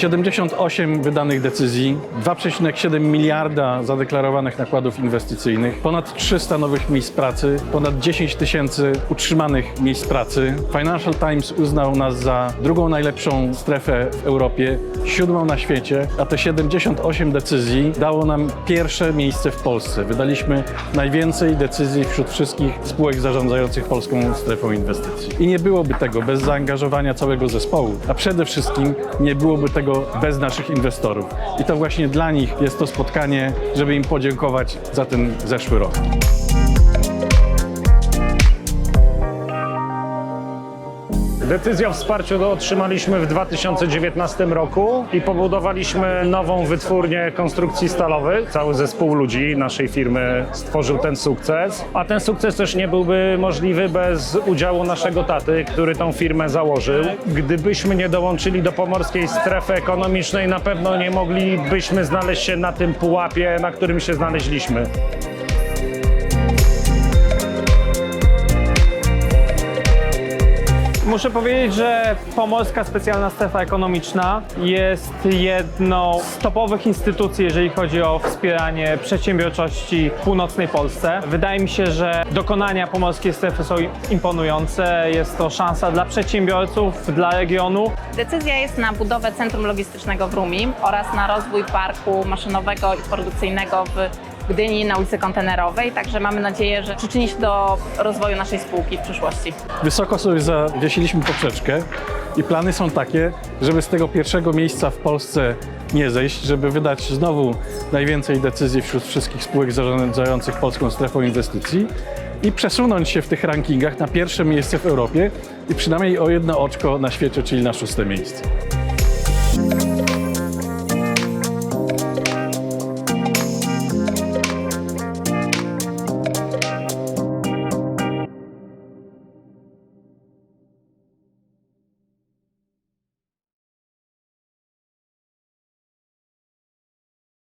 78 wydanych decyzji, 2,7 miliarda zadeklarowanych nakładów inwestycyjnych, ponad 300 nowych miejsc pracy, ponad 10 tysięcy utrzymanych miejsc pracy. Financial Times uznał nas za drugą najlepszą strefę w Europie, siódmą na świecie, a te 78 decyzji dało nam pierwsze miejsce w Polsce. Wydaliśmy najwięcej decyzji wśród wszystkich spółek zarządzających polską strefą inwestycji. I nie byłoby tego bez zaangażowania całego zespołu, a przede wszystkim nie byłoby tego bez naszych inwestorów. I to właśnie dla nich jest to spotkanie, żeby im podziękować za ten zeszły rok. Decyzję o wsparciu otrzymaliśmy w 2019 roku i pobudowaliśmy nową wytwórnię konstrukcji stalowych. Cały zespół ludzi naszej firmy stworzył ten sukces, a ten sukces też nie byłby możliwy bez udziału naszego taty, który tą firmę założył. Gdybyśmy nie dołączyli do pomorskiej strefy ekonomicznej, na pewno nie moglibyśmy znaleźć się na tym pułapie, na którym się znaleźliśmy. Muszę powiedzieć, że Pomorska Specjalna Strefa Ekonomiczna jest jedną z topowych instytucji, jeżeli chodzi o wspieranie przedsiębiorczości w północnej Polsce. Wydaje mi się, że dokonania Pomorskiej Strefy są imponujące. Jest to szansa dla przedsiębiorców, dla regionu. Decyzja jest na budowę centrum logistycznego w Rumi oraz na rozwój parku maszynowego i produkcyjnego w Gdyni na ulicy Kontenerowej. Także mamy nadzieję, że przyczyni się do rozwoju naszej spółki w przyszłości. Wysoko sobie zawiesiliśmy poprzeczkę i plany są takie, żeby z tego pierwszego miejsca w Polsce nie zejść, żeby wydać znowu najwięcej decyzji wśród wszystkich spółek zarządzających polską strefą inwestycji i przesunąć się w tych rankingach na pierwsze miejsce w Europie i przynajmniej o jedno oczko na świecie, czyli na szóste miejsce.